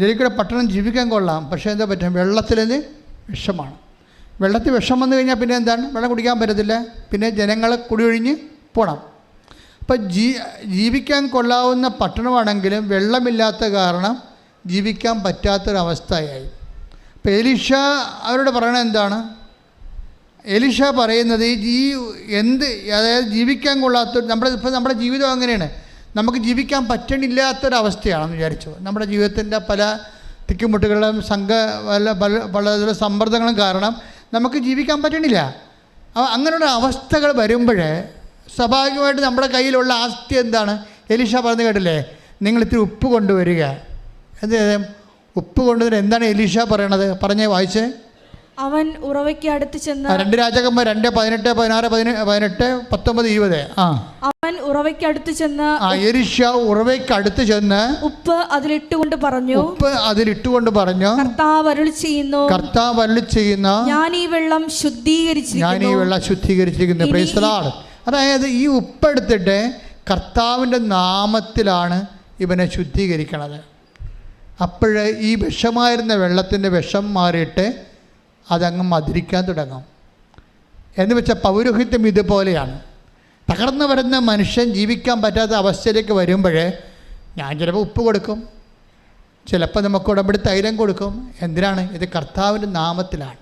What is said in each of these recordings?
ജലിക്കയുടെ പട്ടണം ജീവിക്കാൻ കൊള്ളാം പക്ഷേ എന്താ പറ്റും വെള്ളത്തിലത് വിഷമാണ്. വെള്ളത്തിൽ വിഷം വന്നു കഴിഞ്ഞാൽ പിന്നെ എന്താണ്? വെള്ളം കുടിക്കാൻ പറ്റത്തില്ല. പിന്നെ ജനങ്ങളെ കുടിയൊഴിഞ്ഞ് പോകണം അപ്പോൾ ജീ ജീവിക്കാൻ കൊള്ളാവുന്ന പട്ടണമാണെങ്കിലും വെള്ളമില്ലാത്ത കാരണം ജീവിക്കാൻ പറ്റാത്തൊരവസ്ഥയായി. അപ്പോൾ എലിഷ അവരോട് പറയണത് എന്താണ്? എലിഷ പറയുന്നത് ഈ എന്ത് അതായത് ജീവിക്കാൻ കൊള്ളാത്ത നമ്മുടെ ഇപ്പോൾ നമ്മുടെ ജീവിതം അങ്ങനെയാണ്. നമുക്ക് ജീവിക്കാൻ പറ്റണില്ലാത്തൊരവസ്ഥയാണെന്ന് വിചാരിച്ചു നമ്മുടെ ജീവിതത്തിന്റെ പല തിക്കുമുട്ടുകളും സംഘ പല പല പലതരം സമ്മർദ്ദങ്ങളും കാരണം നമുക്ക് ജീവിക്കാൻ പറ്റണില്ല. അങ്ങനെയുള്ള അവസ്ഥകൾ വരുമ്പോഴേ സ്വാഭാവികമായിട്ട് നമ്മുടെ കയ്യിലുള്ള ആസ്തി എന്താണ്? എലിഷ പറഞ്ഞു കേട്ടില്ലേ? നിങ്ങൾ ഇത്തിരി ഉപ്പ് കൊണ്ടുവരിക. എന്ത് ചെയ്യും? ഉപ്പ് കൊണ്ടുവരിക എന്താണ് എലിഷ പറയണത്? പറഞ്ഞേ വായിച്ചേ. അവൻ ഉറവയ്ക്ക് അടുത്ത് ചെന്ന് രണ്ട് രാജാക്കന്മാർ രണ്ട് പതിനെട്ട് പതിനാറ് പതിനെട്ട് പത്തൊമ്പത് ഇരുപത്. ആ. അവൻ ഉറവയ്ക്ക് അടുത്ത് ചെന്ന് ആ എരിശ ഉറവയ്ക്ക് അടുത്ത് ചെന്ന് ഉപ്പ് അതിലിട്ടുകൊണ്ട് പറഞ്ഞു ഉപ്പ് അതിലിട്ടുകൊണ്ട് പറഞ്ഞു കർത്താവ് അരുളി ചെയ്യുന്നു. കർത്താവ് അരുളി ചെയ്യുന്ന. ഞാൻ ഈ വെള്ളം ഞാൻ ഈ വെള്ളം ശുദ്ധീകരിച്ചിരിക്കുന്നു. അതായത് ഈ ഉപ്പെടുത്തിട്ട് കർത്താവിന്റെ നാമത്തിലാണ് ഇവനെ ശുദ്ധീകരിക്കണത്. അപ്പോഴ് ഈ വിഷമായിരുന്ന വെള്ളത്തിന്റെ വിഷം മാറിയിട്ട് അതങ്ങ് മധുരിക്കാൻ തുടങ്ങും. എന്ന് വെച്ചാൽ പൗരോഹിത്യം ഇതുപോലെയാണ്. തകർന്നു വരുന്ന മനുഷ്യൻ ജീവിക്കാൻ പറ്റാത്ത അവസ്ഥയിലേക്ക് വരുമ്പോൾ ഞാൻ ചിലപ്പോൾ ഉപ്പ് കൊടുക്കും. ചിലപ്പോൾ നമുക്ക് ഉടമ്പടി തൈലം കൊടുക്കും. എന്തിനാണ്? ഇത് കർത്താവിന്റെ നാമത്തിലാണ്.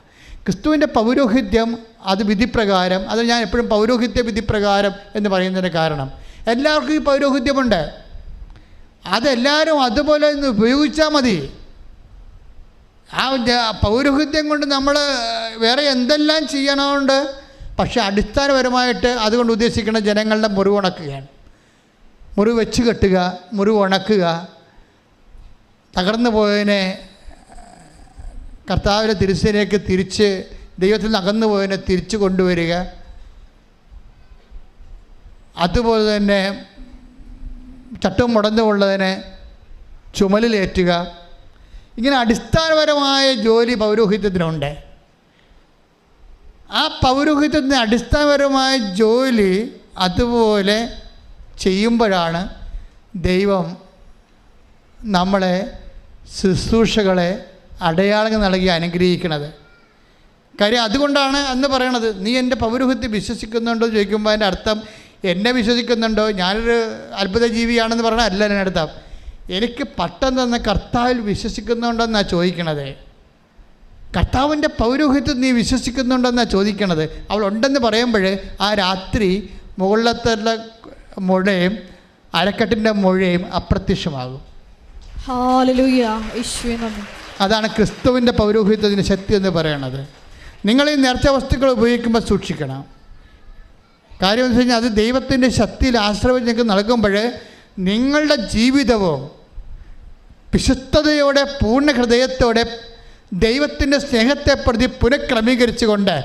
ക്രിസ്തുവിന്റെ പൗരോഹിത്യം അത് വിധിപ്രകാരം അത് ഞാൻ എപ്പോഴും പൗരോഹിത്യ വിധിപ്രകാരം എന്ന് പറയുന്നതിന് കാരണം. എല്ലാവർക്കും ഈ പൗരോഹിത്യമുണ്ട്. അതെല്ലാവരും അതുപോലെ ഒന്ന് ഉപയോഗിച്ചാൽ മതി. ആ പൗരോഹിത്യം കൊണ്ട് നമ്മൾ വേറെ എന്തെല്ലാം ചെയ്യണമുണ്ട്? പക്ഷേ അടിസ്ഥാനപരമായിട്ട് അതുകൊണ്ട് ഉദ്ദേശിക്കുന്ന ജനങ്ങളുടെ മുറിവ് ഉണക്കുകയാണ്. മുറിവ് വെച്ച് കെട്ടുക മുറിവ് ഉണക്കുക തകർന്നു പോയതിനെ കർത്താവിന്റെ തിരിച്ചതിലേക്ക് തിരിച്ച് ദൈവത്തിൽ അകന്നു പോയതിനെ തിരിച്ചു കൊണ്ടുവരിക. അതുപോലെ തന്നെ ചട്ടം മുടന്നുമുള്ളതിനെ ചുമലിലേറ്റുക. ഇങ്ങനെ അടിസ്ഥാനപരമായ ജോലി പൗരോഹിത്യത്തിനുണ്ട്. ആ പൗരോഹിത്യത്തിന് അടിസ്ഥാനപരമായ ജോലി അതുപോലെ ചെയ്യുമ്പോഴാണ് ദൈവം നമ്മളെ ശുശ്രൂഷകളെ അടയാളങ്ങൾ നൽകി അനുഗ്രഹിക്കുന്നത്. കാര്യം അതുകൊണ്ടാണ് എന്ന് പറയണത് നീ എന്റെ പൗരോഹിത്യം വിശ്വസിക്കുന്നുണ്ടോ? എന്ന് ചോദിക്കുമ്പോൾ അതിന്റെ അർത്ഥം എന്നെ വിശ്വസിക്കുന്നുണ്ടോ? ഞാനൊരു അത്ഭുത ജീവിയാണെന്ന് പറഞ്ഞാൽ അല്ല എന്റെ അർത്ഥം. എനിക്ക് പട്ടം തന്ന കർത്താവിൽ വിശ്വസിക്കുന്നുണ്ടോ എന്നാണ് ചോദിക്കണത്. കർത്താവിന്റെ പൗരോഹിത്വം നീ വിശ്വസിക്കുന്നുണ്ടെന്നാണ് ചോദിക്കണത്. അവൾ ഉണ്ടെന്ന് പറയുമ്പോൾ ആ രാത്രി മുകളിലത്തെ മുഴയും അരക്കെട്ടിന്റെ മുഴയും അപ്രത്യക്ഷമാകും. അതാണ് ക്രിസ്തുവിന്റെ പൗരോഹിത്വത്തിന് ശക്തി എന്ന് പറയണത്. നിങ്ങൾ ഈ നേർച്ച വസ്തുക്കൾ ഉപയോഗിക്കുമ്പോൾ സൂക്ഷിക്കണം. കാര്യം എന്ന് വെച്ച് കഴിഞ്ഞാൽ അത് ദൈവത്തിന്റെ ശക്തിയിൽ ആശ്രയം നിങ്ങൾക്ക് നൽകുമ്പോൾ നിങ്ങളുടെ ജീവിതവും വിശുദ്ധതയോടെ പൂർണ ഹൃദയത്തോടെ ദൈവത്തിന്റെ സ്നേഹത്തെ പ്രതി പുനഃക്രമീകരിച്ചുകൊണ്ട്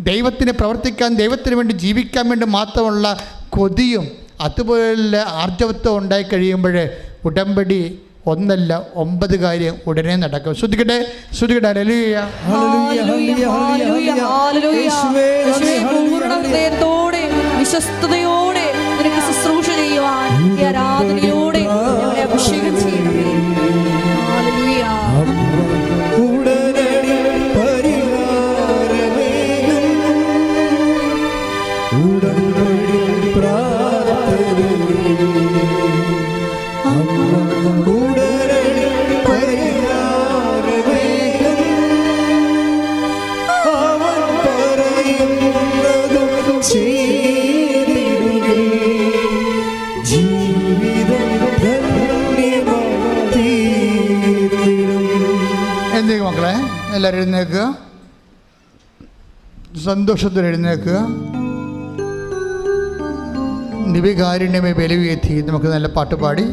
ദൈവത്തിന് പ്രവർത്തിക്കാൻ ദൈവത്തിന് വേണ്ടി ജീവിക്കാൻ വേണ്ടി മാത്രമുള്ള കൊതിയും അതുപോലുള്ള ആർജവത്വം ഉണ്ടായി കഴിയുമ്പോൾ ഉടമ്പടി ഒന്നല്ല ഒമ്പത് കാര്യം ഉടനെ നടക്കും. ശ്രദ്ധിക്കട്ടെ? ശ്രദ്ധിക്കട്ടെ. അലലുയ ഹൃദയത്തോടെ വിശ്വസ്തയോടെ നിനക്ക് ശുശ്രൂഷ ചെയ്യുവാൻ സന്തോഷത്തിൽ എഴുന്നേക്കുക നിവികാരുണ്യമേ ബലിവീത്തി നമുക്ക് നല്ല പാട്ടുപാടി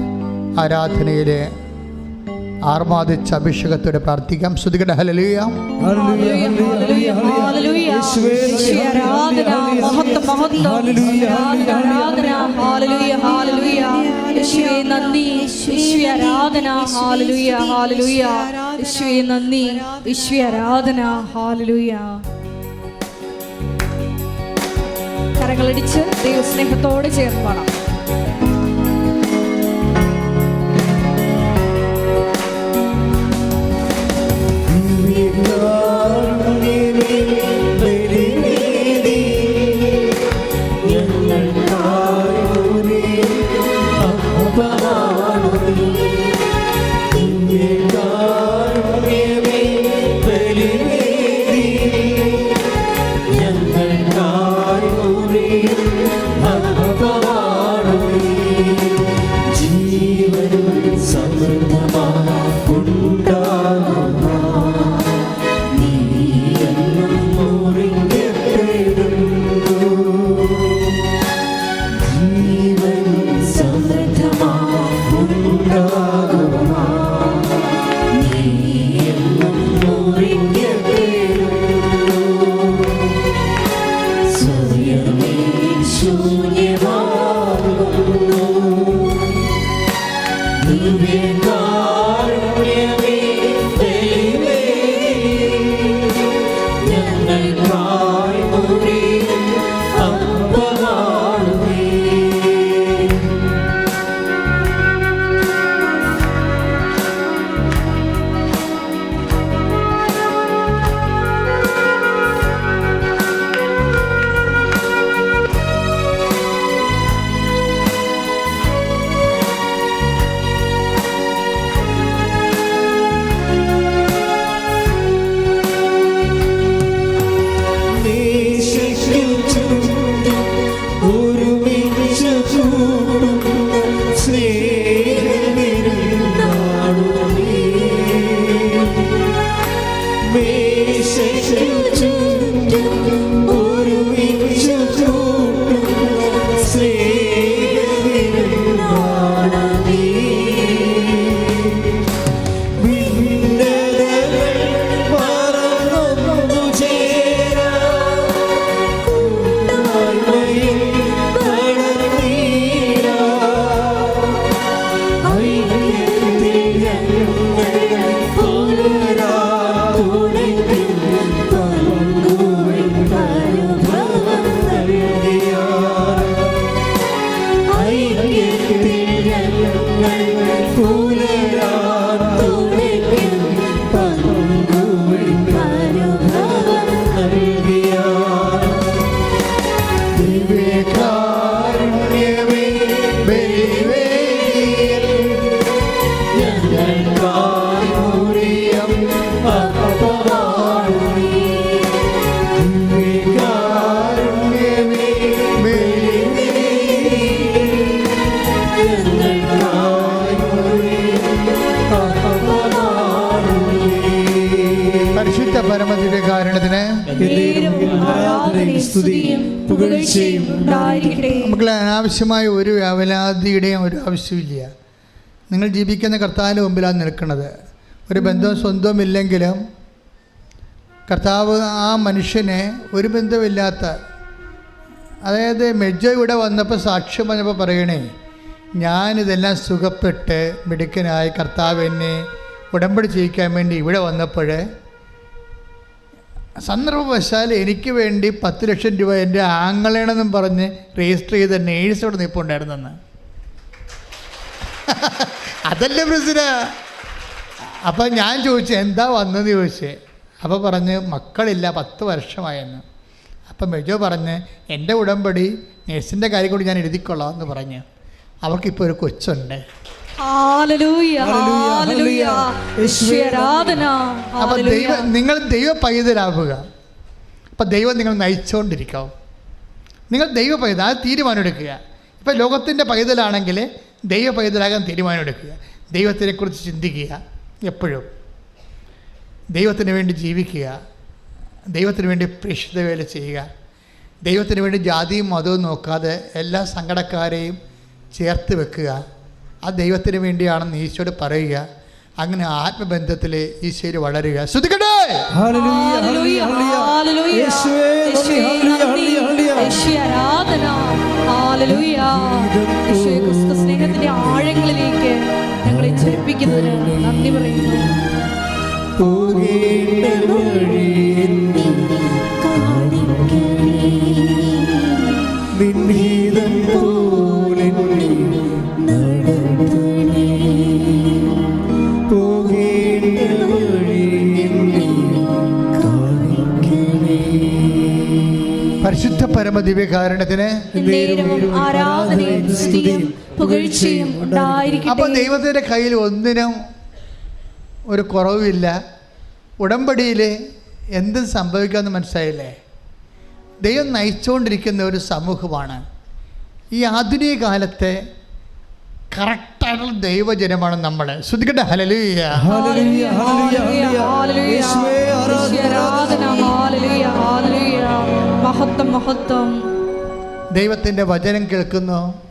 ആരാധനയിലെ ആർമാദിച്ച അഭിഷേകത്തോടെ പ്രാർത്ഥിക്കാം. ശ്രുതികട ഹലലിയ നന്ദി. ആരാധന. കരങ്ങളടിച്ച് ദൈവസ്നേഹത്തോടെ ചേർന്ന് പാടാം Lord. അനാവശ്യമായ ഒരു അവലാതിയുടെയും ഒരു ആവശ്യമില്ല നിങ്ങൾ ജീവിക്കുന്ന കർത്താവിന്റെ മുമ്പിലാണ് നിൽക്കുന്നത്. ഒരു ബന്ധവും സ്വന്തവും ഇല്ലെങ്കിലും കർത്താവ് ആ മനുഷ്യനെ ഒരു ബന്ധമില്ലാത്ത അതായത് മെജോ ഇവിടെ വന്നപ്പോൾ സാക്ഷ്യം പറഞ്ഞപ്പോൾ പറയണേ ഞാനിതെല്ലാം സുഖപ്പെട്ട് മിടുക്കനായി കർത്താവ് എന്നെ ഉടമ്പടി ചെയ്യിക്കാൻ വേണ്ടി ഇവിടെ വന്നപ്പോൾ സന്ദർഭവശാൽ എനിക്ക് വേണ്ടി പത്ത് ലക്ഷം രൂപ എന്റെ ആങ്ങളേണെന്നും പറഞ്ഞ് രജിസ്റ്റർ ചെയ്ത നേഴ്സ് അവിടെ നിൽപ്പുണ്ടായിരുന്നെന്ന്? അതല്ലേ പ്രസിഡ? അപ്പം ഞാൻ ചോദിച്ചു എന്താ വന്നതെന്ന് ചോദിച്ചേ. അപ്പോൾ പറഞ്ഞ് മക്കളില്ല പത്ത് വർഷമായെന്ന്. അപ്പം മെജോ പറഞ്ഞ് എന്റെ ഉടമ്പടി നേഴ്സിന്റെ കാര്യം കൂടി ഞാൻ എഴുതിക്കൊള്ളാം എന്ന് പറഞ്ഞ്. അവർക്കിപ്പോൾ ഒരു കൊച്ചുണ്ട്. അപ്പം ദൈവ നിങ്ങൾ ദൈവ പൈതലാവുക അപ്പൊ ദൈവം നിങ്ങൾ നയിച്ചുകൊണ്ടിരിക്കാവും നിങ്ങൾ ദൈവ പൈതൽ അത് തീരുമാനം എടുക്കുക ഇപ്പം ലോകത്തിന്റെ പൈതലാണെങ്കിൽ ദൈവ പൈതലാകാൻ തീരുമാനം എടുക്കുക ദൈവത്തിനെക്കുറിച്ച് ചിന്തിക്കുക എപ്പോഴും. ദൈവത്തിന് വേണ്ടി ജീവിക്കുക ദൈവത്തിന് വേണ്ടി പ്രേക്ഷിത വേല ചെയ്യുക. ദൈവത്തിന് വേണ്ടി ജാതിയും മതവും നോക്കാതെ എല്ലാ സങ്കടക്കാരെയും ചേർത്ത് വെക്കുക. ആ ദൈവത്തിന് വേണ്ടിയാണെന്ന് ഈശോട് പറയുക. അങ്ങനെ ആത്മബന്ധത്തിൽ ഈശോയിൽ വളരുക. ശ്രദ്ധിക്കട്ടെ സ്നേഹത്തിന്റെ ആഴങ്ങളിലേക്ക് ഞങ്ങളെ ചലിപ്പിക്കുന്നതിന് നന്ദി പറയുന്നു. പോകേണ്ട പരിശുദ്ധ പരമദിവ്യകാരണത്തിന് അപ്പൊ ആരാധനയും സ്തുതിയും പുകഴ്ചയും അപ്പോൾ ഉണ്ടായിരിക്കട്ടെ. കയ്യിൽ ഒന്നിനും ഒരു കുറവില്ല ഉടമ്പടിയിൽ എന്ത് സംഭവിക്കാമെന്ന് മനസ്സിലായില്ലേ? ദൈവം നയിച്ചുകൊണ്ടിരിക്കുന്ന ഒരു സമൂഹമാണ്. ഈ ആധുനിക കാലത്തെ കറക്റ്റായിട്ടുള്ള ദൈവജനമാണ് നമ്മൾ ശ്രദ്ധിക്കട്ടെ ഹലലൂയ ഹല്ലേലൂയ ഹല്ലേലൂയ ഹല്ലേലൂയ. ഹല്ലേലൂയ. യേശുവേ യേശുവേ ആരാധന ഹല്ലേലൂയ ഹല്ലേലൂയ. മഹത്വം മഹത്വം. ദൈവത്തിന്റെ വചനം കേൾക്കുന്നു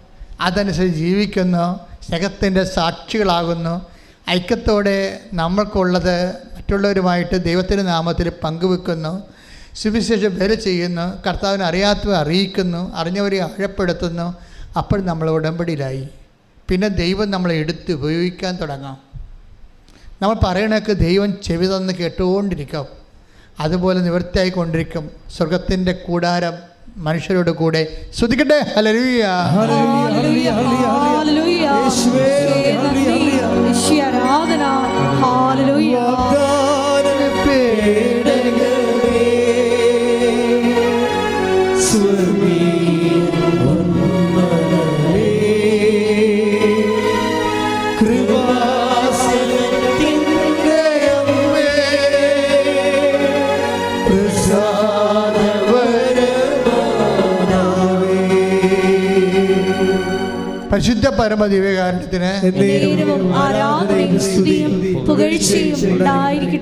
അതനുസരിച്ച് ജീവിക്കുന്നു സ്നേഹത്തിന്റെ സാക്ഷികളാകുന്നു. ഐക്യത്തോടെ നമ്മൾക്കുള്ളത് മറ്റുള്ളവരുമായിട്ട് ദൈവത്തിന്റെ നാമത്തിൽ പങ്കുവെക്കുന്നു. സുവിശേഷം വില ചെയ്യുന്നു കർത്താവിനെ അറിയാത്തവരെ അറിയിക്കുന്നു അറിഞ്ഞവരെ ആഴപ്പെടുത്തുന്നു. അപ്പോൾ നമ്മൾ ഉടമ്പടിയിലായി. പിന്നെ ദൈവം നമ്മളെ എടുത്ത് ഉപയോഗിക്കാൻ തുടങ്ങാം. നമ്മൾ പറയണൊക്കെ ദൈവം ചെവി തന്ന് കേട്ടുകൊണ്ടിരിക്കും. അതുപോലെ നിവൃത്തിയായിക്കൊണ്ടിരിക്കും. സ്വർഗത്തിന്റെ കൂടാരം മനുഷ്യരോട് കൂടെ ശ്രദ്ധിക്കട്ടെ ഹലരുയ ആരാധന.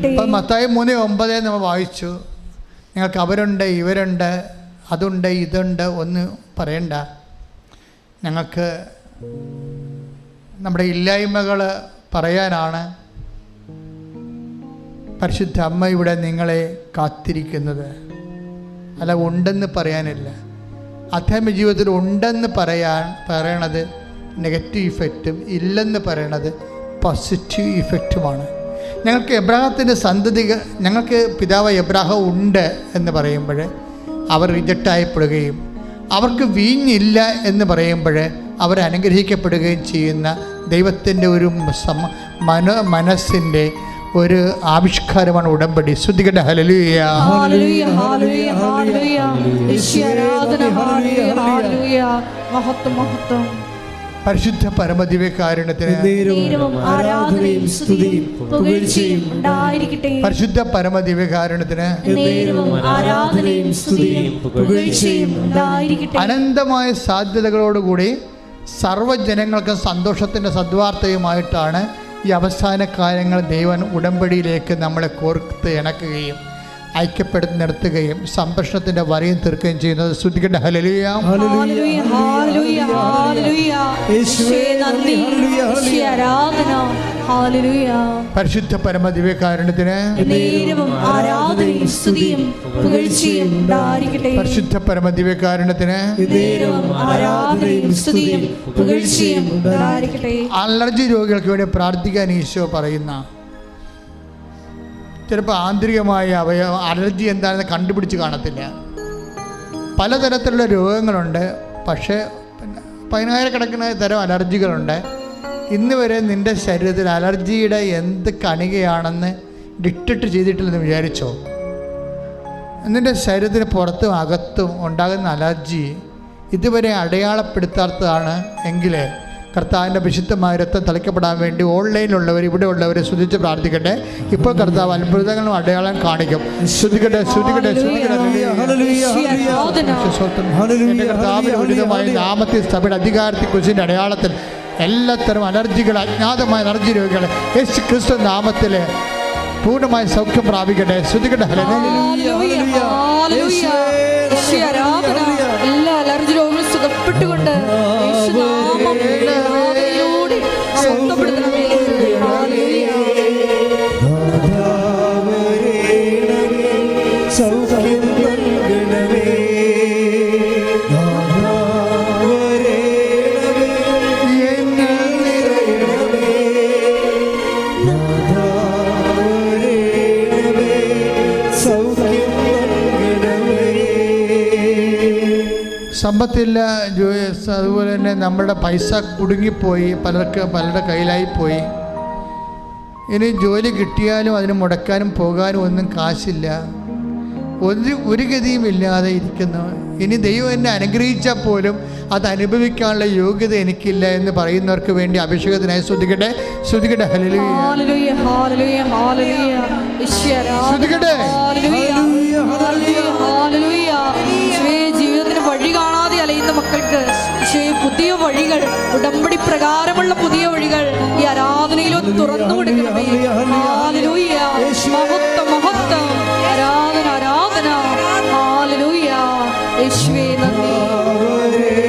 ഇപ്പം മത്തായി മൂന്ന് ഒമ്പത് നമ്മൾ വായിച്ചു. നിങ്ങൾക്ക് അവരുണ്ട് ഇവരുണ്ട് അതുണ്ട് ഇതുണ്ട് ഒന്ന് പറയണ്ട. ഞങ്ങൾക്ക് നമ്മുടെ ഇല്ലായ്മകൾ പറയാനാണ്. പരിശുദ്ധ അമ്മ ഇവിടെ നിങ്ങളെ കാത്തിരിക്കുന്നത്. അല്ല ഉണ്ടെന്ന് പറയാനില്ല. അധ്യാത്മ ജീവിതത്തിൽ ഉണ്ടെന്ന് പറയാൻ പറയണത് നെഗറ്റീവ് ഇഫക്റ്റും ഇല്ലെന്ന് പറയണത് പോസിറ്റീവ് ഇഫക്റ്റുമാണ് ഞങ്ങൾക്ക് എബ്രാഹത്തിന്റെ സന്തതികൾ ഞങ്ങൾക്ക് പിതാവ് എബ്രാഹം ഉണ്ട് എന്ന് പറയുമ്പോൾ അവർ റിജക്റ്റായപ്പെടുകയും അവർക്ക് വീഞ്ഞില്ല എന്ന് പറയുമ്പോൾ അവർ അനുഗ്രഹിക്കപ്പെടുകയും ചെയ്യുന്ന ദൈവത്തിന്റെ ഒരു സമ മന മനസ്സിന്റെ ഒരു ആവിഷ്കാരമാണ് ഉടമ്പടി. ശ്രുതികട്ടെ ഹലലുയ ഹല്ലേലൂയ ഹല്ലേലൂയ ഹല്ലേലൂയ യേശുവേ ഹല്ലേലൂയ ഹല്ലേലൂയ മഹത്വം മഹത്വം. പരിശുദ്ധ പരമദിവ്യകാരുണ്യത്തിന് നേരവും ആരാധനയും സ്തുതിയും പുകഴ്ചയും ഉണ്ടായിരിക്കട്ടെ പരിശുദ്ധ പരമദിവ്യകാരുണ്യത്തിന് നേരവും ആരാധനയും സ്തുതിയും പുകഴ്ചയും ഉണ്ടായിരിക്കട്ടെ അനന്തമായ സാധ്യതകളോടുകൂടി സർവജനങ്ങൾക്കും സന്തോഷത്തിന്റെ സദ്വാർത്തയുമായിട്ടാണ് ഈ അവസാന കാലങ്ങൾ ദൈവൻ ഉടമ്പടിയിലേക്ക് നമ്മളെ കോർത്ത് ഇണക്കുകയും. ഐക്യപ്പെടുത്തി നിർത്തുകയും സംരക്ഷണത്തിന്റെ വരയും തീർക്കുകയും ചെയ്യുന്നത് ശ്രദ്ധിക്കേണ്ട ഹലലിയ ഹല്ലേലൂയ ഹല്ലേലൂയ ഹല്ലേലൂയ. യേശുവേ നന്ദി. യേശുവേ ആരാധന. ഹല്ലേലൂയ. പരിശുദ്ധ പരമ ദിവ്യകാരുണ്യത്തിന് ആരാധനയും സ്തുതിയും പുകഴ്ചയും ഉണ്ടായിരിക്കട്ടെ. പരിശുദ്ധ പരമ ദിവ്യകാരുണ്യത്തിന് ആരാധനയും സ്തുതിയും പുകഴ്ചയും ഉണ്ടായിരിക്കട്ടെ. അലർജി രോഗികൾക്ക് വേണ്ടി പ്രാർത്ഥിക്കാൻ ഈശോ പറയുന്ന ചിലപ്പോൾ ആന്തരികമായ അവയവ അലർജി എന്താണെന്ന് കണ്ടുപിടിച്ച് കാണത്തില്ല. പലതരത്തിലുള്ള രോഗങ്ങളുണ്ട്. പക്ഷേ പിന്നെ പതിനായിരക്കണക്കിന് തരം അലർജികളുണ്ട്. ഇന്ന് വരെ നിന്റെ ശരീരത്തിൽ അലർജിയുടെ എന്ത് കണികയാണെന്ന് ഡിറ്റക്ട് ചെയ്തിട്ടില്ലെന്ന് വിചാരിച്ചോ? നിന്റെ ശരീരത്തിന് പുറത്തും അകത്തും ഉണ്ടാകുന്ന അലർജി ഇതുവരെ അടയാളപ്പെടുത്താത്തതാണ് എങ്കിൽ കർത്താവിന്റെ വിശുദ്ധമായ രക്തം തളിക്കപ്പെടാൻ വേണ്ടി ഓൺലൈനിലുള്ളവർ ഇവിടെ ഉള്ളവർ സ്തുതിച്ച് പ്രാർത്ഥിക്കട്ടെ. ഇപ്പോൾ കർത്താവ് അത്ഭുതങ്ങളും അടയാളം കാണിക്കും. ശ്രദ്ധിക്കട്ടെ ശ്രദ്ധിക്കട്ടെ ശ്രദ്ധിക്കട്ടെ കർത്താവിന്റെ ഉചിതമായ നാമത്തിൽ സഭയുടെ അധികാരത്തിൽ കുശിന്റെ അടയാളത്തിൽ എല്ലാത്തരം അലർജികൾ അജ്ഞാതമായ അലർജി രോഗികൾ യേശു ക്രിസ്തു നാമത്തിൽ പൂർണമായ സൗഖ്യം പ്രാപിക്കട്ടെ. ശ്രദ്ധിക്കട്ടെ ഹല്ലേലൂയ. ഹല്ലേലൂയ ഹല്ലേലൂയ യേശുവേ ആരാധന. എല്ലാ അലർജി രോഗങ്ങളും സുഖപ്പെട്ടുകൊണ്ട് Amen. സമ്പത്തില്ല അതുപോലെ തന്നെ നമ്മുടെ പൈസ കുടുങ്ങിപ്പോയി പലർക്ക് പലരുടെ കയ്യിലായി പോയി ഇനി ജോലി കിട്ടിയാലും അതിന് മുടക്കാനും പോകാനും ഒന്നും കാശില്ല. ഒരു ഒരു ഗതിയും ഇല്ലാതെ ഇരിക്കുന്നു. ഇനി ദൈവം എന്നെ അനുഗ്രഹിച്ചാൽ പോലും അത് അനുഭവിക്കാനുള്ള യോഗ്യത എനിക്കില്ല എന്ന് പറയുന്നവർക്ക് വേണ്ടി അഭിഷേകത്തിനായി ശ്രദ്ധിക്കട്ടെ ശ്രദ്ധിക്കട്ടെ ശ്രദ്ധിക്കട്ടെ. മക്കൾക്ക് പുതിയ വഴികൾ ഉടമ്പടി പ്രകാരമുള്ള പുതിയ വഴികൾ ഈ ആരാധനയിലൊന്ന് തുറന്നു കൊടുക്കണമേ. ഹല്ലേലൂയ മഹത്വം മഹത്വം. ആരാധന ആരാധന. ഹല്ലേലൂയ. യേശുവേ നന്ദി.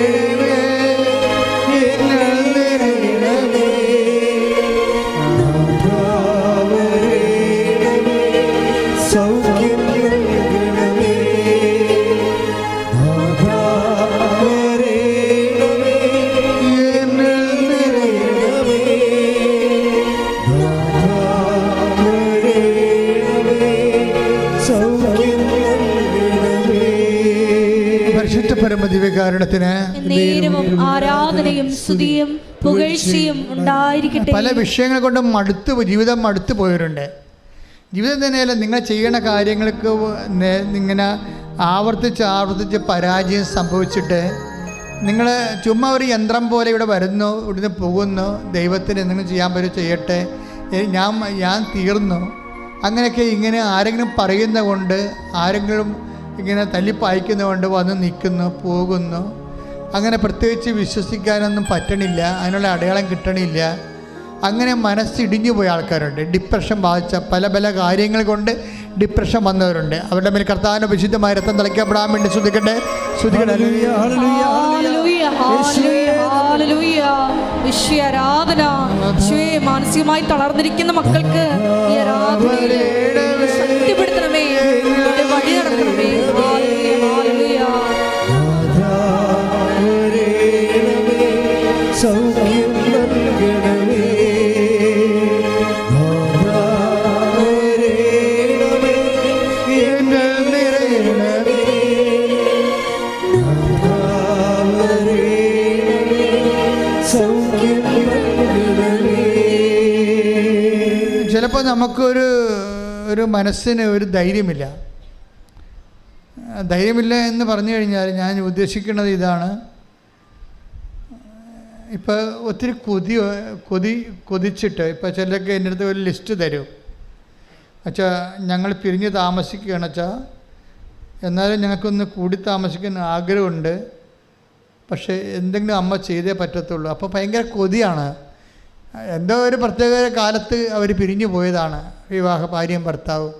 നേരവും ആരാധനയും സ്തുതിയും പുകഴ്ചയും ഉണ്ടായിരിക്കട്ടെ. പല വിഷയങ്ങൾ കൊണ്ട് മടുത്ത് ജീവിതം മടുത്തു പോയവരുണ്ട്. ജീവിതം തന്നെയല്ല നിങ്ങൾ ചെയ്യണ കാര്യങ്ങൾക്ക് ഇങ്ങനെ ആവർത്തിച്ച് ആവർത്തിച്ച് പരാജയം സംഭവിച്ചിട്ട് നിങ്ങൾ ചുമ്മാ ഒരു യന്ത്രം പോലെ ഇവിടെ വരുന്നു ഇവിടുന്ന് പോകുന്നു ദൈവത്തിന് എന്തെങ്കിലും ചെയ്യാൻ പറ്റും ചെയ്യട്ടെ ഞാൻ ഞാൻ തീർന്നു. അങ്ങനെയൊക്കെ ഇങ്ങനെ ആരെങ്കിലും പറയുന്ന കൊണ്ട് ആരെങ്കിലും ഇങ്ങനെ തല്ലിപ്പായിക്കുന്നതുകൊണ്ട് വന്ന് നിൽക്കുന്നു പോകുന്നു. അങ്ങനെ പ്രത്യേകിച്ച് വിശ്വസിക്കാനൊന്നും പറ്റണില്ല അതിനുള്ള അടയാളം കിട്ടണില്ല. അങ്ങനെ മനസ്സിടിഞ്ഞു പോയ ആൾക്കാരുണ്ട്. ഡിപ്രഷൻ ബാധിച്ച പല പല കാര്യങ്ങൾ കൊണ്ട് ഡിപ്രഷൻ വന്നവരുണ്ട്. അവരുടെ മേൽ കർത്താവിന്റെ വിശുദ്ധമായ രക്തം തിളയ്ക്കപ്പെടാൻ വേണ്ടി ശ്രദ്ധിക്കട്ടെ. ശ്രദ്ധിക്കട്ടെ. ആരാധന മാനസികമായി തളർന്നിരിക്കുന്ന മക്കൾക്ക് ഈ ആരാധനയിൽ ശക്തിപ്പെടുത്തണമേ. വഴി നടക്കണമേ ചിലപ്പോൾ നമുക്കൊരു ഒരു മനസ്സിന് ഒരു ധൈര്യമില്ല. ധൈര്യമില്ല എന്ന് പറഞ്ഞു കഴിഞ്ഞാൽ ഞാൻ ഉദ്ദേശിക്കുന്നത് ഇതാണ്. ഇപ്പോൾ ഒത്തിരി കൊതി കൊതി കൊതിച്ചിട്ട് ഇപ്പോൾ ചിലരൊക്കെ എന്റെ അടുത്ത് ഒരു ലിസ്റ്റ് തരും. അച്ഛാ ഞങ്ങൾ പിരിഞ്ഞ് താമസിക്കുകയാണ് അച്ഛാ. എന്നാലും ഞങ്ങൾക്കൊന്ന് കൂടി താമസിക്കാൻ ആഗ്രഹമുണ്ട്. പക്ഷേ എന്തെങ്കിലും അമ്മ ചെയ്തേ പറ്റത്തുള്ളൂ. അപ്പോൾ ഭയങ്കര കൊതിയാണ്. എന്തോ ഒരു പ്രത്യേക കാലത്ത് അവർ പിരിഞ്ഞു പോയതാണ്. വിവാഹ ഭാര്യയും ഭർത്താവും.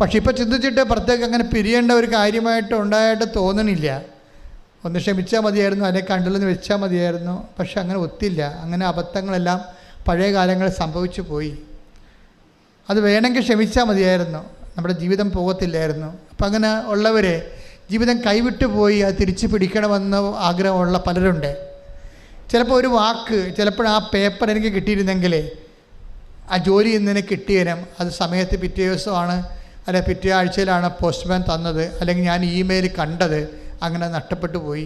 പക്ഷെ ഇപ്പോൾ ചിന്തിച്ചിട്ട് പ്രത്യേകം അങ്ങനെ പിരിയേണ്ട ഒരു കാര്യമായിട്ട് ഉണ്ടായിട്ട് തോന്നണില്ല. ഒന്ന് ക്ഷമിച്ചാൽ മതിയായിരുന്നു അതിനെ കണ്ടില്ലെന്ന് വെച്ചാൽ മതിയായിരുന്നു. പക്ഷെ അങ്ങനെ ഒത്തില്ല. അങ്ങനെ അബദ്ധങ്ങളെല്ലാം പഴയ കാലങ്ങളിൽ സംഭവിച്ചു പോയി. അത് വേണമെങ്കിൽ ക്ഷമിച്ചാൽ മതിയായിരുന്നു. നമ്മുടെ ജീവിതം പോകത്തില്ലായിരുന്നു. അപ്പം അങ്ങനെ ഉള്ളവരെ ജീവിതം കൈവിട്ടു പോയി അത് തിരിച്ചു പിടിക്കണമെന്ന് ആഗ്രഹമുള്ള പലരുണ്ട്. ചിലപ്പോൾ ഒരു വാക്ക് ചിലപ്പോൾ ആ പേപ്പർ എനിക്ക് കിട്ടിയിരുന്നെങ്കിൽ ആ ജോലി ഇന്നിന് കിട്ടിയേരം അത് സമയത്ത് പിറ്റേ ദിവസമാണ് അല്ലെ പിറ്റേ ആഴ്ചയിലാണ് പോസ്റ്റ്മാൻ തന്നത് അല്ലെങ്കിൽ ഞാൻ ഇമെയിൽ കണ്ടത് അങ്ങനെ നഷ്ടപ്പെട്ടു പോയി.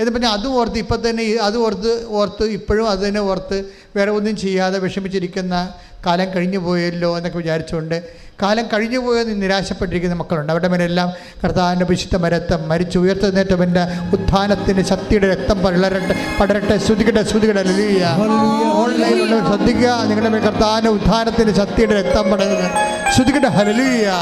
എന്ന് പറഞ്ഞാൽ അത് ഓർത്ത് ഇപ്പം തന്നെ അത് ഓർത്ത് ഓർത്ത് ഇപ്പോഴും അത് തന്നെ ഓർത്ത് വേറെ ഒന്നും ചെയ്യാതെ വിഷമിച്ചിരിക്കുന്ന കാലം കഴിഞ്ഞു പോയല്ലോ എന്നൊക്കെ വിചാരിച്ചുകൊണ്ട് കാലം കഴിഞ്ഞു പോയെന്ന് നിരാശപ്പെട്ടിരിക്കുന്ന മക്കളുണ്ട്. അവരുടെ മേലെല്ലാം കർത്താവിന്റെ വിശുദ്ധ മരത്തം മരിച്ചു. ഉയർത്തുന്നേറ്റവന്റെ ഉത്ഥാനത്തിന്റെ ശക്തിയുടെ രക്തം പടരട്ടെ പടരട്ടെ. ശ്രുതികട്ടെ ശ്രുതികട്ടെ. ലലിയ ഓൺലൈനിലുള്ള ശ്രദ്ധിക്കുക. നിങ്ങളുടെ മേൽ കർത്താവിന്റെ ഉത്ഥാനത്തിന്റെ ശക്തിയുടെ രക്തം പടരുക. ശ്രുതികട്ടെ ഹലലിയ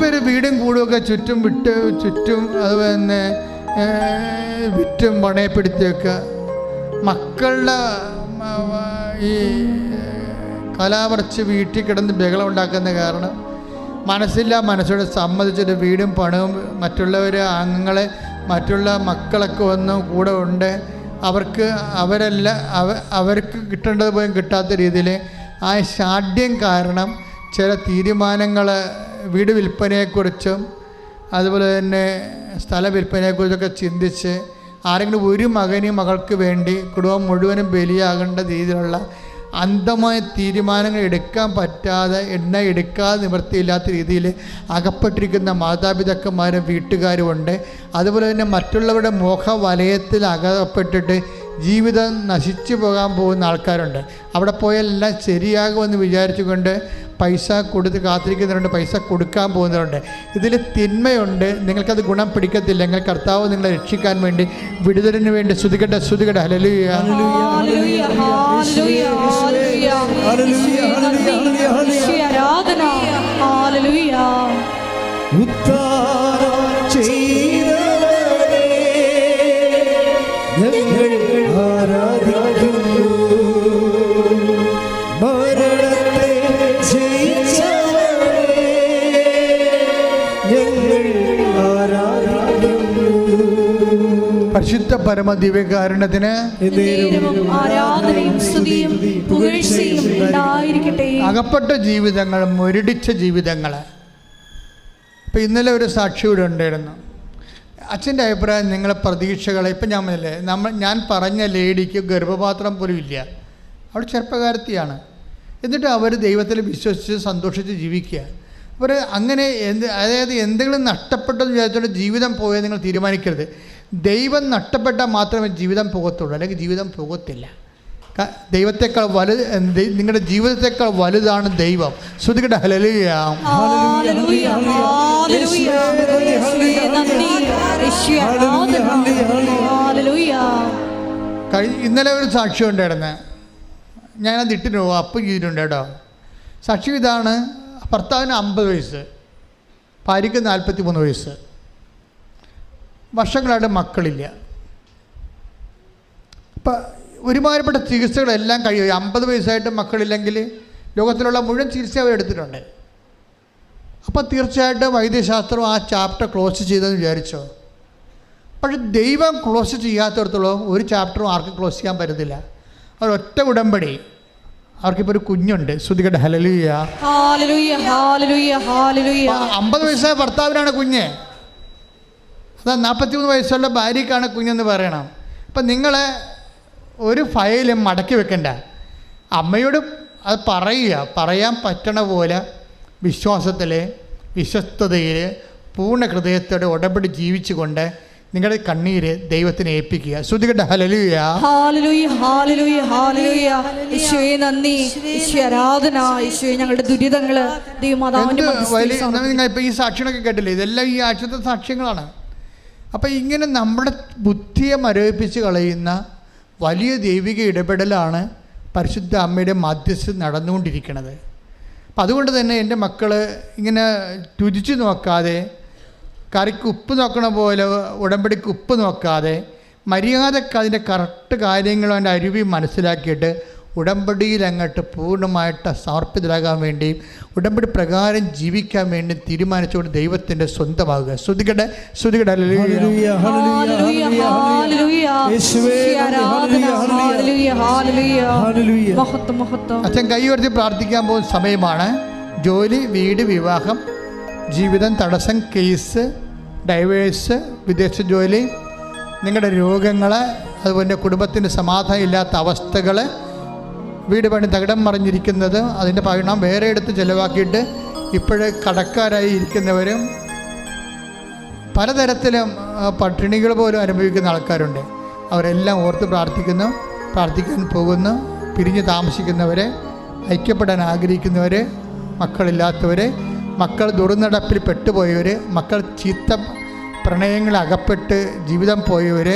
പേര് വീടും കൂടുമൊക്കെ ചുറ്റും വിട്ട് ചുറ്റും അതുപോലെ തന്നെ വിറ്റും പണയപ്പെടുത്തിയൊക്കെ മക്കളുടെ ഈ കലാപറിച്ച് വീട്ടിൽ കിടന്ന് ബഹളം ഉണ്ടാക്കുന്ന കാരണം മനസ്സില്ല മനസ്സോട് സമ്മതിച്ചിട്ട് വീടും പണവും മറ്റുള്ളവരെ അംഗങ്ങളെ മറ്റുള്ള മക്കളൊക്കെ വന്ന് കൂടെ ഉണ്ട്. അവർക്ക് അവരല്ല അവ അവർക്ക് കിട്ടേണ്ടത് പോലും കിട്ടാത്ത രീതിയിൽ ആ ഷാഢ്യം കാരണം ചില തീരുമാനങ്ങൾ വീട് വിൽപ്പനയെക്കുറിച്ചും അതുപോലെ തന്നെ സ്ഥല വിൽപ്പനയെക്കുറിച്ചൊക്കെ ചിന്തിച്ച് ആരെങ്കിലും ഒരു മകനും മകൾക്ക് വേണ്ടി കുടുംബം മുഴുവനും ബലിയാകേണ്ട രീതിയിലുള്ള അന്ധമായ തീരുമാനങ്ങൾ എടുക്കാൻ പറ്റാതെ എണ്ണ എടുക്കാതെ നിവൃത്തിയില്ലാത്ത രീതിയിൽ അകപ്പെട്ടിരിക്കുന്ന മാതാപിതാക്കന്മാരും വീട്ടുകാരും ഉണ്ട്. അതുപോലെ തന്നെ മറ്റുള്ളവരുടെ മോഹ വലയത്തിൽ അകപ്പെട്ടിട്ട് ജീവിതം നശിച്ചു പോകാൻ പോകുന്ന ആൾക്കാരുണ്ട്. അവിടെ പോയെല്ലാം ശരിയാകുമെന്ന് വിചാരിച്ചുകൊണ്ട് പൈസ കൊടുത്ത് കാത്തിരിക്കുന്നവരുണ്ട് പൈസ കൊടുക്കാൻ പോകുന്നവരുണ്ട്. ഇതിൽ തിന്മയുണ്ട്. നിങ്ങൾക്കത് ഗുണം പിടിക്കത്തില്ല. നിങ്ങൾ കർത്താവ് നിങ്ങളെ രക്ഷിക്കാൻ വേണ്ടി വിടുതലിന് വേണ്ടി ശ്രുതികട്ടെ ശ്രുതികട്ടെ ഹലലുയ ഹല്ലേലൂയ ഹല്ലേലൂയ പരമ ദിവ്യകാരുണ്യത്തിന് അകപ്പെട്ട ജീവിതങ്ങൾ മുരടിച്ച ജീവിതങ്ങൾ. ഇപ്പം ഇന്നലെ ഒരു സാക്ഷി ഇവിടെ ഉണ്ടായിരുന്നു. അച്ഛന്റെ അഭിപ്രായം നിങ്ങളെ പ്രതീക്ഷകളെ ഇപ്പം ഞാൻ പറഞ്ഞില്ലേ നമ്മൾ ഞാൻ പറഞ്ഞ ലേഡിക്ക് ഗർഭപാത്രം പോലും ഇല്ല. അവൾ ചെറുപ്പകാരത്തിയാണ്. എന്നിട്ട് അവർ ദൈവത്തിൽ വിശ്വസിച്ച് സന്തോഷിച്ച് ജീവിക്കുക. അവർ അങ്ങനെ എന്ത് അതായത് എന്തെങ്കിലും നഷ്ടപ്പെട്ടെന്ന് വിചാരിച്ചുകൊണ്ട് ജീവിതം പോയത് നിങ്ങൾ തീരുമാനിക്കരുത്. ദൈവം നഷ്ടപ്പെട്ടാൽ മാത്രമേ ജീവിതം പോകത്തുള്ളൂ അല്ലെങ്കിൽ ജീവിതം പോകത്തില്ല. ദൈവത്തെക്കാൾ വലുത് നിങ്ങളുടെ ജീവിതത്തെക്കാൾ വലുതാണ് ദൈവം. ശ്രുതികട്ടെ ഹലലിയ ഇന്നലെ ഒരു സാക്ഷ്യം ഉണ്ടായിരുന്നു. ഞാനത് ഇട്ടിട്ട് അപ്പം ചെയ്തിട്ടുണ്ട് കേട്ടോ. സാക്ഷ്യം ഇതാണ് ഭർത്താവിന് അമ്പത് വയസ്സ് ഭാര്യയ്ക്ക് നാൽപ്പത്തി മൂന്ന് വയസ്സ്. വർഷങ്ങളായിട്ട് മക്കളില്ല. അപ്പം ഒരുമാതിരിപ്പെട്ട ചികിത്സകളെല്ലാം കഴിയും. അമ്പത് വയസ്സായിട്ട് മക്കളില്ലെങ്കിൽ ലോകത്തിലുള്ള മുഴുവൻ ചികിത്സ അവർ എടുത്തിട്ടുണ്ട്. അപ്പോൾ തീർച്ചയായിട്ടും വൈദ്യശാസ്ത്രം ആ ചാപ്റ്റർ ക്ലോസ് ചെയ്തെന്ന് വിചാരിച്ചോ? പക്ഷെ ദൈവം ക്ലോസ് ചെയ്യാത്തടത്തോളം ഒരു ചാപ്റ്ററും ആർക്കും ക്ലോസ് ചെയ്യാൻ പറ്റത്തില്ല. ഒറ്റ ഉടമ്പടി. അവർക്കിപ്പോൾ ഒരു കുഞ്ഞുണ്ട്. ശ്രുതികട്ടെ ഹലലുയ്യ അമ്പത് വയസ്സായ ഭർത്താവിനാണ് കുഞ്ഞ്. അതാ നാൽപ്പത്തി മൂന്ന് വയസ്സുള്ള ഭാര്യക്കാണ് കുഞ്ഞെന്ന് പറയണം. അപ്പം നിങ്ങൾ ഒരു ഫയലും മടക്കി വെക്കണ്ട. അമ്മയോട് അത് പറയുക. പറയാൻ പറ്റണ പോലെ വിശ്വാസത്തിൽ വിശ്വസ്തതയിൽ പൂർണ ഹൃദയത്തോടെ ഉടപടി ജീവിച്ചുകൊണ്ട് നിങ്ങളുടെ കണ്ണീര് ദൈവത്തിനെ ഏൽപ്പിക്കുക. ശ്രുതികട്ടെ ഹലലുയ ഹാലലൂയ ഹാലലൂയ ഹാലലൂയ. ഈശോയെ നന്ദി. ഈശോ ആരാധന. ഈശോയെ ഞങ്ങളുടെ ദുരിതങ്ങൾ. ദൈവമാതാവിന്റെ വലിയ. നിങ്ങൾ ഈ സാക്ഷികളൊക്കെ കേട്ടില്ലേ? ഇതെല്ലാം ഈ ആഴ്ചത്തെ സാക്ഷ്യങ്ങളാണ്. അപ്പം ഇങ്ങനെ നമ്മുടെ ബുദ്ധിയെ മരവിപ്പിച്ച് കളയുന്ന വലിയ ദൈവിക ഇടപെടലാണ് പരിശുദ്ധ അമ്മയുടെ മധ്യസ്ഥ നടന്നുകൊണ്ടിരിക്കുന്നത്. അപ്പം അതുകൊണ്ട് തന്നെ എന്റെ മക്കൾ ഇങ്ങനെ രുചിച്ച് നോക്കാതെ കറിക്ക് ഉപ്പ് നോക്കണ പോലെ ഉടമ്പടിക്ക് ഉപ്പ് നോക്കാതെ മര്യാദയ്ക്ക് അതിന്റെ കറക്റ്റ് കാര്യങ്ങളും അതിന്റെ അരുവി മനസ്സിലാക്കിയിട്ട് ഉടമ്പടിയിൽ അങ്ങോട്ട് പൂർണമായിട്ട് സമർപ്പിതരാകാൻ വേണ്ടിയും ഉടമ്പടി പ്രകാരം ജീവിക്കാൻ വേണ്ടി തീരുമാനിച്ചുകൊണ്ട് ദൈവത്തിന്റെ സ്വന്തമാകുക. ശ്രുതികട ശ്രുതികട അച്ഛൻ കൈ ഉയർത്തി പ്രാർത്ഥിക്കാൻ പോകുന്ന സമയമാണ്. ജോലി വീട് വിവാഹം ജീവിതം തടസ്സം കേസ് ഡൈവേഴ്സ് വിദേശ ജോലി നിങ്ങളുടെ രോഗങ്ങൾ അതുപോലെ കുടുംബത്തിന്റെ സമാധാനം ഇല്ലാത്ത അവസ്ഥകൾ വീട് പണി തകിടം മറിഞ്ഞിരിക്കുന്നത്. അതിന്റെ പണം വേറെ എടുത്ത് ചിലവാക്കിയിട്ട് ഇപ്പോഴ് കടക്കാരായി ഇരിക്കുന്നവരും പലതരത്തിലും പട്ടിണികൾ പോലും അനുഭവിക്കുന്ന ആൾക്കാരുണ്ട്. അവരെല്ലാം ഓർത്ത് പ്രാർത്ഥിക്കുന്നു പ്രാർത്ഥിക്കാൻ പോകുന്നു പിരിഞ്ഞ് താമസിക്കുന്നവരെ ഐക്യപ്പെടാൻ ആഗ്രഹിക്കുന്നവർ മക്കളില്ലാത്തവർ മക്കൾ ദുർനടപ്പിൽ പെട്ടുപോയവർ മക്കൾ ചീത്ത പ്രണയങ്ങളിൽ അകപ്പെട്ട് ജീവിതം പോയവർ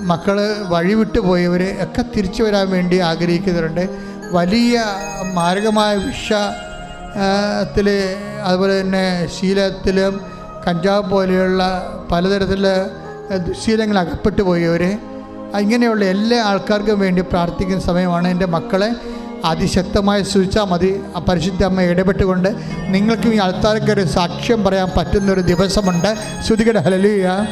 മക്കൾ വഴിവിട്ട് പോയവർ ഒക്കെ തിരിച്ചു വരാൻ വേണ്ടി ആഗ്രഹിക്കുന്നവരുണ്ട് വലിയ മാരകമായ വിഷ ത്തിൽ അതുപോലെ തന്നെ ശീലത്തിലും കഞ്ചാവ് പോലെയുള്ള പലതരത്തിലുള്ള ദുശീലങ്ങൾ അകപ്പെട്ടു പോയവർ ഇങ്ങനെയുള്ള എല്ലാ ആൾക്കാർക്കും വേണ്ടി പ്രാർത്ഥിക്കുന്ന സമയമാണ് എന്റെ മക്കളെ. അതിശക്തമായി സൂചിച്ചാൽ മതി. പരിശുദ്ധ അമ്മ ഇടപെട്ടുകൊണ്ട് നിങ്ങൾക്കും ഈ ആൾക്കാർക്ക് ഒരു സാക്ഷ്യം പറയാൻ പറ്റുന്ന ഒരു ദിവസമുണ്ട് ശ്രുതികട ഹലലിയ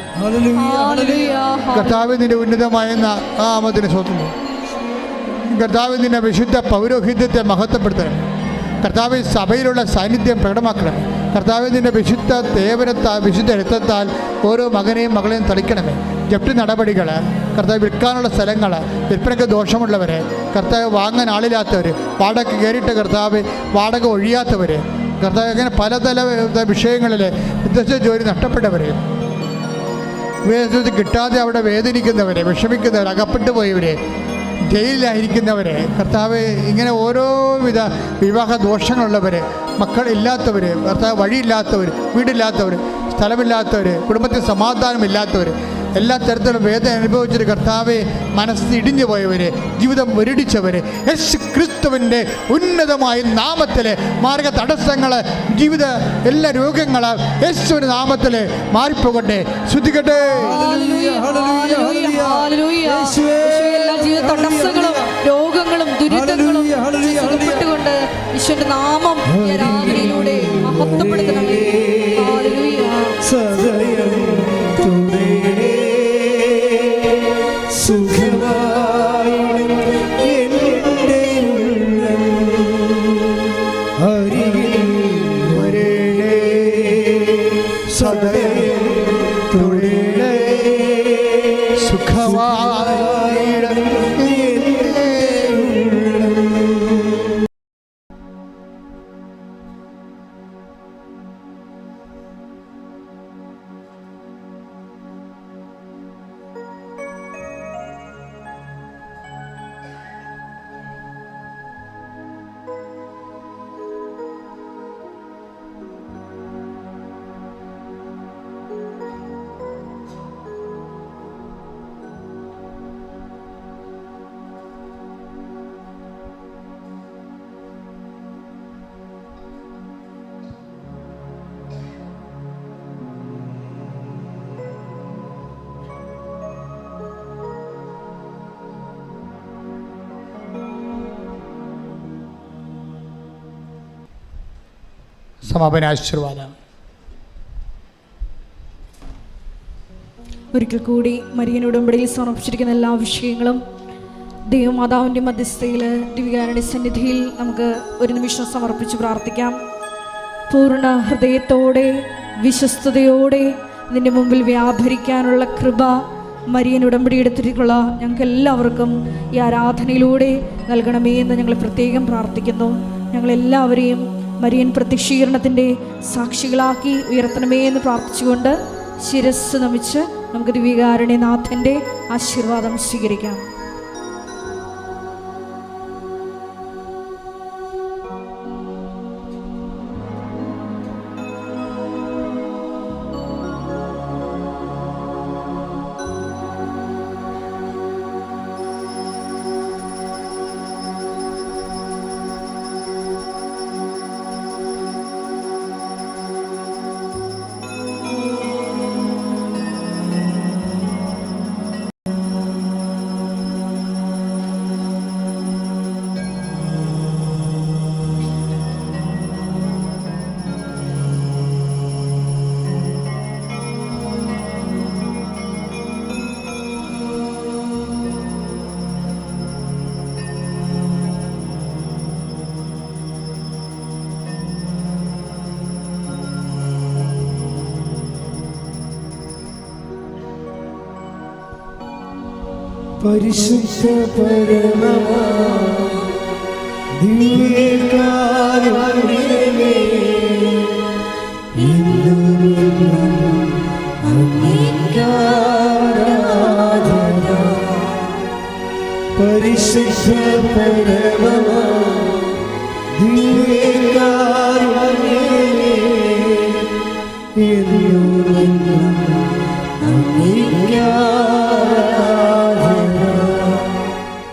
കർത്താവിന്റെ ഉന്നതമായ നാമത്തിന് സ്വന്തം കർത്താവിന്റെ വിശുദ്ധ പൗരോഹിത്യത്തെ മഹത്വപ്പെടുത്തണം. കർത്താവ് സഭയിലുള്ള സാന്നിധ്യം പ്രകടമാക്കണം. കർത്താവിന്റെ വിശുദ്ധ തേവനത്താൽ വിശുദ്ധ രക്തത്താൽ ഓരോ മകനെയും മകളെയും തളിക്കണമേ. ജപ്തി നടപടികൾ കർത്താവ് വിൽക്കാനുള്ള സ്ഥലങ്ങൾ വിൽപ്പനയ്ക്ക് ദോഷമുള്ളവർ കർത്താവ് വാങ്ങാൻ ആളില്ലാത്തവർ വാടക കയറിയിട്ട് കർത്താവ് വാടക ഒഴിയാത്തവർ കർത്താവ് അങ്ങനെ പലതല വിഷയങ്ങളിൽ വിദ്യാഭ്യാസ ജോലി നഷ്ടപ്പെട്ടവർ വേദത്തിൽ കിട്ടാതെ അവിടെ വേദനിക്കുന്നവരെ വിഷമിക്കുന്നവർ അകപ്പെട്ടു പോയവരെ ജയിലിലായിരിക്കുന്നവർ കർത്താവ് ഇങ്ങനെ ഓരോ വിധ വിവാഹ ദോഷങ്ങളുള്ളവർ മക്കളില്ലാത്തവർ കർത്താവ് വഴിയില്ലാത്തവർ വീടില്ലാത്തവർ സ്ഥലമില്ലാത്തവർ കുടുംബത്തിൽ സമാധാനമില്ലാത്തവർ എല്ലാ തരത്തിലും വേദന അനുഭവിച്ചൊരു കർത്താവെ മനസ്സ് ഇടിഞ്ഞു പോയവര് ജീവിതം മുരടിച്ചവര് യേശു ക്രിസ്തുവിന്റെ ഉന്നതമായ നാമത്തിൽ മാർഗ തടസ്സങ്ങൾ ജീവിത എല്ലാ രോഗങ്ങൾ യേശുവിന്റെ നാമത്തിൽ മാറിപ്പോകട്ടെ. ശ്രദ്ധിക്കട്ടെ എല്ലാ ജീവിത തടസ്സങ്ങളും രോഗങ്ങളും ദുരിതങ്ങളും ഈശോന്റെ നാമം സമാപന ആശീർവാദം. ഒരിക്കൽ കൂടി മരിയൻ ഉടമ്പടിയിൽ സമർപ്പിച്ചിരിക്കുന്ന എല്ലാ വിഷയങ്ങളും ദൈവമാതാവിന്റെ മധ്യസ്ഥയിൽ ദിവ്യകാരുടെ സന്നിധിയിൽ നമുക്ക് ഒരു നിമിഷം സമർപ്പിച്ച് പ്രാർത്ഥിക്കാം. പൂർണ ഹൃദയത്തോടെ വിശ്വസ്തയോടെ നിന്റെ മുമ്പിൽ വ്യാപരിക്കാനുള്ള കൃപ മരിയൻ ഉടമ്പടി എടുത്തിട്ടുള്ള ഞങ്ങൾക്ക് എല്ലാവർക്കും ഈ ആരാധനയിലൂടെ നൽകണമേ എന്ന് ഞങ്ങൾ പ്രത്യേകം പ്രാർത്ഥിക്കുന്നു. ഞങ്ങളെല്ലാവരെയും മരിയൻ പ്രത്യക്ഷീകരണത്തിന്റെ സാക്ഷികളാക്കി ഉയർത്തണമേ എന്ന് പ്രാർത്ഥിച്ചുകൊണ്ട് ശിരസ് നമിച്ച് നമുക്ക് ദിവികാരുണ്യനാഥന്റെ ആശീർവാദം സ്വീകരിക്കാം. പരിശുദ്ധ പരമമാ